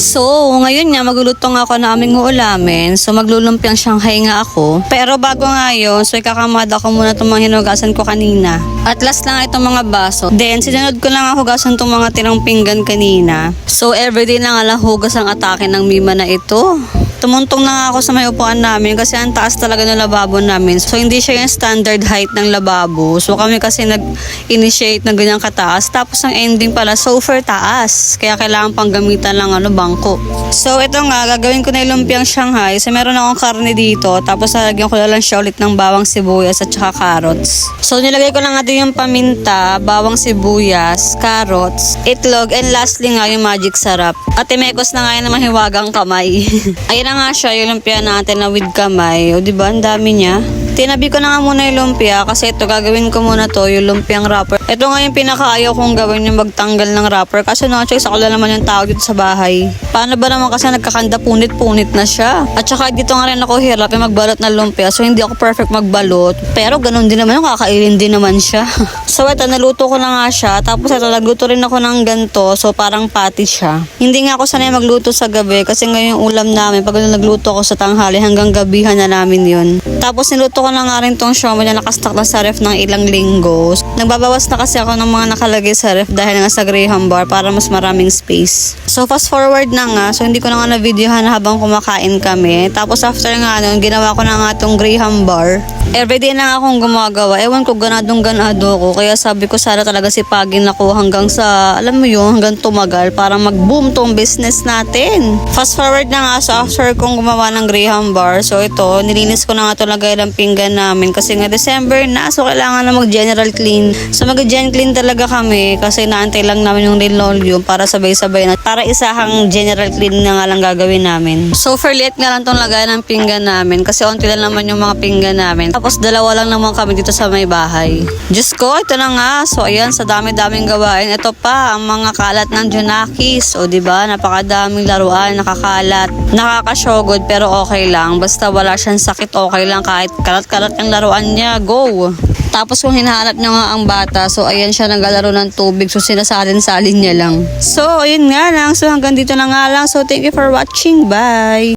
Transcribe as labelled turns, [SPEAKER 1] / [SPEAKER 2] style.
[SPEAKER 1] So, ngayon nga, magluluto nga ako na aming uulamin. So, maglulumpiang Shanghai nga ako. Pero bago nga yun, so ikakamada ko muna itong mga hinugasan ko kanina. At last lang itong mga baso. Then, sinunod ko lang ako hugasan itong mga tirang pinggan kanina. So, everyday na nga lang hugas ang atake ng Mima na ito. Tumuntong na ako sa may upuan namin kasi ang taas talaga ng lababo namin. So, hindi siya yung standard height ng lababo. So, kami kasi nag-initiate ng ganyang kataas. Tapos, ang ending pala, super taas. Kaya kailangan pang gamitan lang ano, bangko. So, ito nga, gagawin ko na yung Shanghai. So, meron akong karne dito. Tapos, lalagyan ko na lang siya ulit ng bawang sibuyas at saka carrots. So, nilagay ko na nga din yung paminta, bawang sibuyas, carrots, itlog, and lastly nga yung magic sarap. At imekos na nga yun na mahiwagang kamay. Ayan nga siya, yung lumpia natin na with kamay. O, di ba? Ang dami niya. Tinabi ko na nga muna yung lumpia kasi ito gagawin ko muna to, yung lumpiang wrapper. Ito nga yung pinakaayaw kong gawin yung magtanggal ng wrapper kasi choice ako lang naman yung tao dito sa bahay. Paano ba naman kasi nagkakanda punit-punit na siya? At saka dito nga rin ako hirap yung magbalot ng lumpia so hindi ako perfect magbalot. Pero ganun din naman yung kakainin din naman siya. so ito, naluto ko na nga siya. Tapos ito, nagluto rin ako ng ganto so parang patty siya. Hindi nga ako sanay magluto sa gabi kasi ngayon yung ulam namin pag nagluto ako sa tanghali hanggang gabihan na namin yun. Tapos niluto ko na nga rin tong siomay na nakastock na sa ref ng ilang linggo. Nagbabawas na kasi ako ng mga nakalagay sa ref dahil nga sa Graham bar para mas maraming space. So fast forward na nga, so hindi ko na nga na-videohan habang kumakain kami. Tapos after nga nun, ginawa ko na nga tong Graham bar. Everyday na nga akong gumagawa. Ewan ko, ganadong ganado ko. Kaya sabi ko sana talaga sipagin ako hanggang sa, alam mo yun, hanggang tumagal para mag-boom tong business natin. Fast forward na nga, so after kong gumawa ng Graham bar, so ito, nilinis ko na nga ito lagay ng pinggan namin kasi nga December na, so kailangan na mag-general clean. So mag-gen clean talaga kami kasi naantay lang namin yung linoleum para sabay-sabay na. Para isahang general clean na nga lang gagawin namin. So for liit nga lang tong lagay ng pinggan namin kasi onti lang naman yung mga pinggan namin. Tapos dalawa lang naman kami dito sa may bahay. Diyos ko, ito na nga. So ayan, sa dami-daming gawain. Ito pa, ang mga kalat ng Junakis. O ba napakadaming laruan, nakakalat. Nakakasyogod pero okay lang. Basta wala siyang sakit, okay lang. Kahit kalat-kalat yung laruan niya, go! Tapos kung hinahanap niya nga ang bata, so ayan siya naglalaro ng tubig, so sinasalin-salin niya lang. So, ayun nga lang. So hanggang dito na nga lang. So thank you for watching. Bye!